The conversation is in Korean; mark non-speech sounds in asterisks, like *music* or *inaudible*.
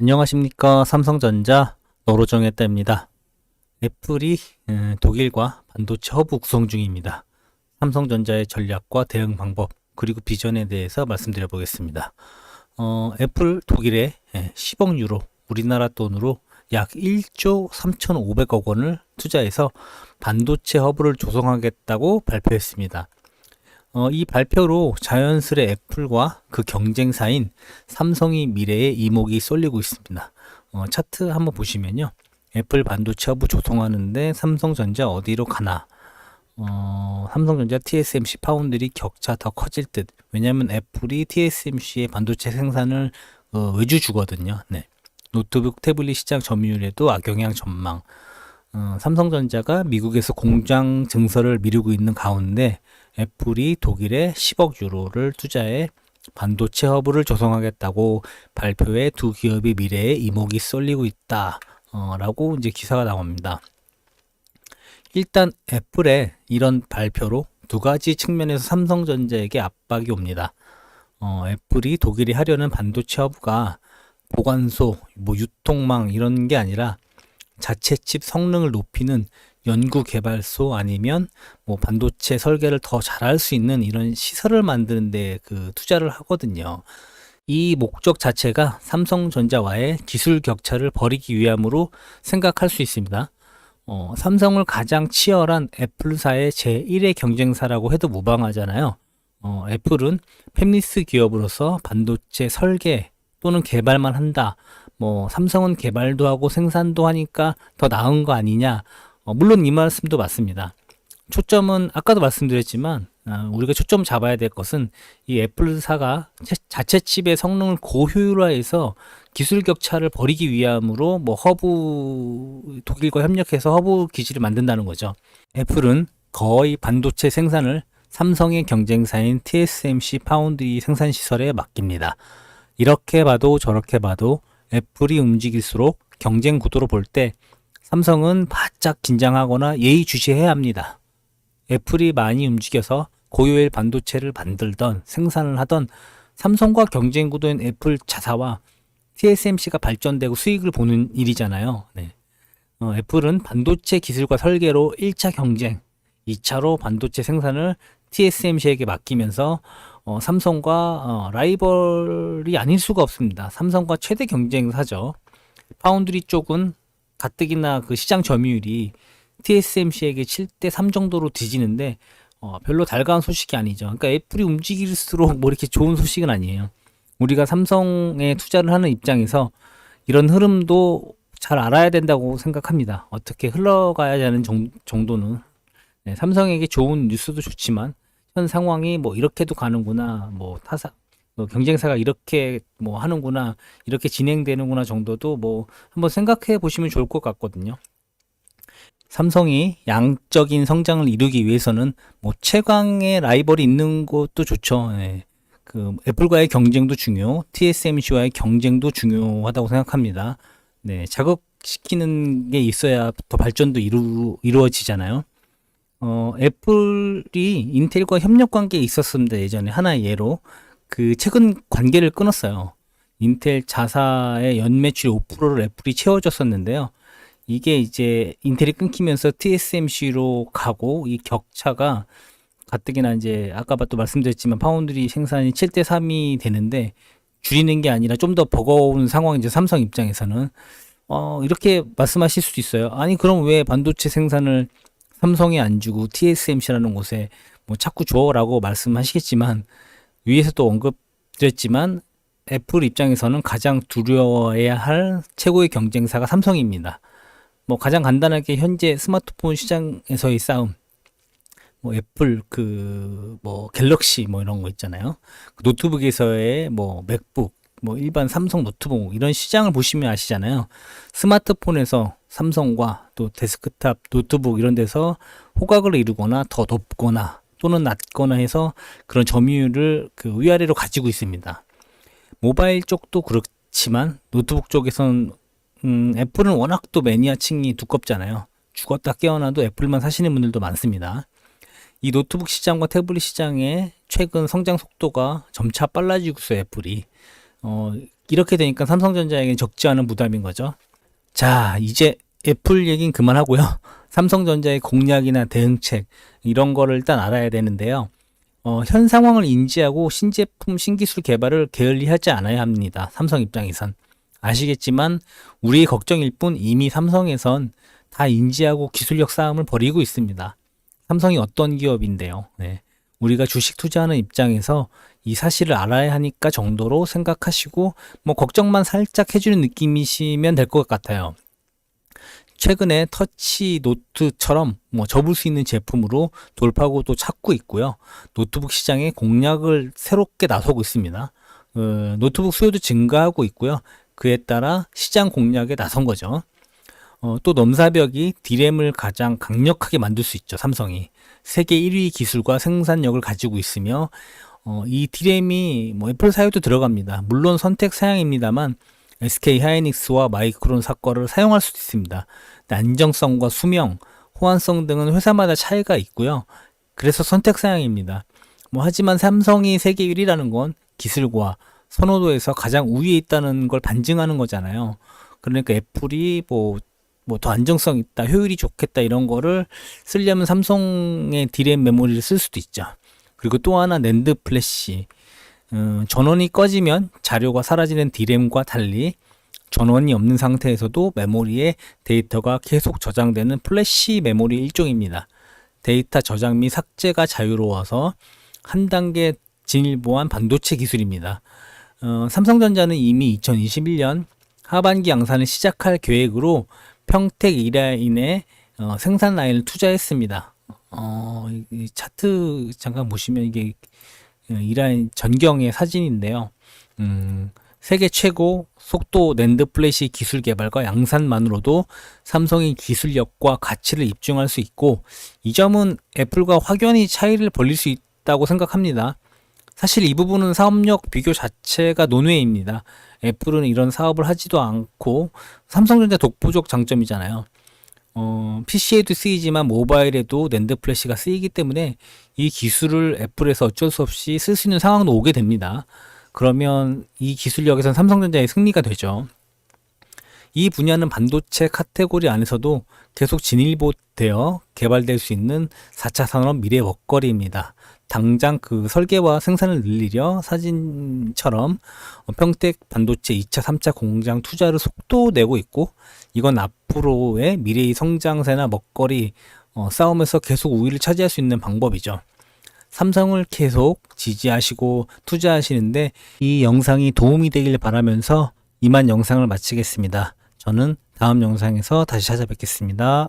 안녕하십니까 삼성전자 노로정했다입니다. 애플이 음, 독일과 반도체 허브 구성 중입니다. 삼성전자의 전략과 대응 방법 그리고 비전에 대해서 말씀드려 보겠습니다. 어, 애플 독일에 10억 유로 우리나라 돈으로 약 1조 3,500억 원을 투자해서 반도체 허브를 조성하겠다고 발표했습니다. 어, 이 발표로 자연스레 애플과 그 경쟁사인 삼성이 미래에 이목이 쏠리고 있습니다. 어, 차트 한번 보시면요. 애플 반도체 허브 조성하는데 삼성전자 어디로 가나? 어, 삼성전자 TSMC 파운드리 격차 더 커질 듯. 왜냐하면 애플이 TSMC의 반도체 생산을 어, 외주 주거든요. 네. 노트북 태블릿 시장 점유율에도 악영향 전망. 어, 삼성전자가 미국에서 공장 증설을 미루고 있는 가운데 애플이 독일에 10억 유로를 투자해 반도체 허브를 조성하겠다고 발표해 두 기업의 미래에 이목이 쏠리고 있다. 어, 라고 이제 기사가 나옵니다. 일단 애플의 이런 발표로 두 가지 측면에서 삼성전자에게 압박이 옵니다. 어, 애플이 독일이 하려는 반도체 허브가 보관소, 뭐 유통망 이런 게 아니라 자체 칩 성능을 높이는 연구 개발소 아니면 뭐 반도체 설계를 더 잘할 수 있는 이런 시설을 만드는데 그 투자를 하거든요. 이 목적 자체가 삼성전자와의 기술 격차를 벌이기 위함으로 생각할 수 있습니다. 어, 삼성을 가장 치열한 애플사의 제1의 경쟁사라고 해도 무방하잖아요. 어, 애플은 팹리스 기업으로서 반도체 설계 또는 개발만 한다. 뭐 삼성은 개발도 하고 생산도 하니까 더 나은 거 아니냐. 어, 물론 이 말씀도 맞습니다. 초점은 아까도 말씀드렸지만 아, 우리가 초점 잡아야 될 것은 이 애플사가 자체 칩의 성능을 고효율화해서 기술 격차를 벌이기 위함으로 뭐 허브 독일과 협력해서 허브 기지를 만든다는 거죠. 애플은 거의 반도체 생산을 삼성의 경쟁사인 TSMC 파운드리 생산 시설에 맡깁니다. 이렇게 봐도 저렇게 봐도 애플이 움직일수록 경쟁 구도로 볼 때 삼성은 바짝 긴장하거나 예의주시해야 합니다. 애플이 많이 움직여서 고효율 반도체를 만들던 생산을 하던 삼성과 경쟁 구도인 애플 자사와 TSMC가 발전되고 수익을 보는 일이잖아요. 네. 어, 애플은 반도체 기술과 설계로 1차 경쟁, 2차로 반도체 생산을 TSMC에게 맡기면서 어, 삼성과 어, 라이벌이 아닐 수가 없습니다. 삼성과 최대 경쟁사죠. 파운드리 쪽은 가뜩이나 그 시장 점유율이 TSMC에게 7대 3 정도로 뒤지는데 어, 별로 달가운 소식이 아니죠. 그러니까 애플이 움직일수록 뭐 이렇게 좋은 소식은 아니에요. 우리가 삼성에 투자를 하는 입장에서 이런 흐름도 잘 알아야 된다고 생각합니다. 어떻게 흘러가야 하는 정, 정도는 네, 삼성에게 좋은 뉴스도 좋지만 현 상황이 뭐 이렇게도 가는구나, 뭐 타사 뭐 경쟁사가 이렇게 뭐 하는구나, 이렇게 진행되는구나 정도도 뭐 한번 생각해 보시면 좋을 것 같거든요. 삼성이 양적인 성장을 이루기 위해서는 뭐 최강의 라이벌이 있는 것도 좋죠. 네. 그 애플과의 경쟁도 중요, TSMC와의 경쟁도 중요하다고 생각합니다. 네, 자극시키는 게 있어야 더 발전도 이루, 이루어지잖아요. 어, 애플이 인텔과 협력 관계에 있었습니다. 예전에 하나의 예로. 그 최근 관계를 끊었어요. 인텔 자사의 연매출 5%를 애플이 채워줬었는데요. 이게 이제 인텔이 끊기면서 TSMC로 가고 이 격차가 가뜩이나 이제 아까 또 말씀드렸지만 파운드리 생산이 7대 3이 되는데 줄이는 게 아니라 좀 더 버거운 상황이죠. 삼성 입장에서는. 어, 이렇게 말씀하실 수도 있어요. 아니, 그럼 왜 반도체 생산을 삼성에 안 주고 TSMC라는 곳에 뭐 자꾸 줘라고 말씀하시겠지만 위에서도 언급드렸지만 애플 입장에서는 가장 두려워해야 할 최고의 경쟁사가 삼성입니다. 뭐 가장 간단하게 현재 스마트폰 시장에서의 싸움, 뭐 애플 그 뭐 갤럭시 뭐 이런 거 있잖아요. 그 노트북에서의 뭐 맥북, 뭐 일반 삼성 노트북 이런 시장을 보시면 아시잖아요. 스마트폰에서 삼성과 또 데스크탑, 노트북 이런 데서 호각을 이루거나 더 높거나 또는 낮거나 해서 그런 점유율을 그 위아래로 가지고 있습니다. 모바일 쪽도 그렇지만 노트북 쪽에서는 음, 애플은 워낙 또 매니아층이 두껍잖아요. 죽었다 깨어나도 애플만 사시는 분들도 많습니다. 이 노트북 시장과 태블릿 시장의 최근 성장 속도가 점차 빨라지고 있어요, 애플이. 어, 이렇게 되니까 삼성전자에겐 적지 않은 부담인 거죠. 자, 이제 애플 얘기는 그만하고요. *laughs* 삼성전자의 공략이나 대응책 이런 거를 일단 알아야 되는데요. 어, 현 상황을 인지하고 신제품, 신기술 개발을 게을리하지 않아야 합니다. 삼성 입장에선. 아시겠지만 우리의 걱정일 뿐 이미 삼성에선 다 인지하고 기술력 싸움을 벌이고 있습니다. 삼성이 어떤 기업인데요. 네. 우리가 주식 투자하는 입장에서 이 사실을 알아야 하니까 정도로 생각하시고 뭐 걱정만 살짝 해주는 느낌이시면 될 것 같아요. 최근에 터치 노트처럼 뭐 접을 수 있는 제품으로 돌파구도 찾고 있고요. 노트북 시장에 공략을 새롭게 나서고 있습니다. 어, 노트북 수요도 증가하고 있고요. 그에 따라 시장 공략에 나선 거죠. 어, 또 넘사벽이 디램을 가장 강력하게 만들 수 있죠. 삼성이 세계 1위 기술과 생산력을 가지고 있으며 어, 이 디램이 뭐 애플 사유도 들어갑니다. 물론 선택 사양입니다만 SK 하이닉스와 마이크론 사과를 사용할 수도 있습니다. 안정성과 수명, 호환성 등은 회사마다 차이가 있고요. 그래서 선택 사양입니다. 뭐 하지만 삼성이 세계 1위라는 건 기술과 선호도에서 가장 우위에 있다는 걸 반증하는 거잖아요. 그러니까 애플이 뭐 뭐 더 안정성 있다, 효율이 좋겠다 이런 거를 쓰려면 삼성의 디램 메모리를 쓸 수도 있죠. 그리고 또 하나 낸드 플래시. 음, 전원이 꺼지면 자료가 사라지는 디램과 달리 전원이 없는 상태에서도 메모리에 데이터가 계속 저장되는 플래시 메모리 일종입니다. 데이터 저장 및 삭제가 자유로워서 한 단계 진일보한 반도체 기술입니다. 어, 삼성전자는 이미 2021년 하반기 양산을 시작할 계획으로 평택 이라인에 어, 생산 라인을 투자했습니다. 어, 이- 이 차트 잠깐 보시면 이게 어, 이라인 전경의 사진인데요. 음, 세계 최고 속도 낸드 플래시 기술 개발과 양산만으로도 삼성의 기술력과 가치를 입증할 수 있고 이 점은 애플과 확연히 차이를 벌릴 수 있다고 생각합니다. 사실 이 부분은 사업력 비교 자체가 논외입니다. 애플은 이런 사업을 하지도 않고 삼성전자 독보적 장점이잖아요. 어, PC에도 쓰이지만 모바일에도 낸드 플래시가 쓰이기 때문에 이 기술을 애플에서 어쩔 수 없이 쓸 수 있는 상황도 오게 됩니다. 그러면 이 기술력에선 삼성전자의 승리가 되죠. 이 분야는 반도체 카테고리 안에서도 계속 진일보되어 개발될 수 있는 4차 산업 미래 먹거리입니다. 당장 그 설계와 생산을 늘리려 사진처럼 어, 평택 반도체 2차, 3차 공장 투자를 속도 내고 있고 이건 앞으로의 미래의 성장세나 먹거리 어, 싸움에서 계속 우위를 차지할 수 있는 방법이죠. 삼성을 계속 지지하시고 투자하시는데 이 영상이 도움이 되길 바라면서 이만 영상을 마치겠습니다. 저는 다음 영상에서 다시 찾아뵙겠습니다.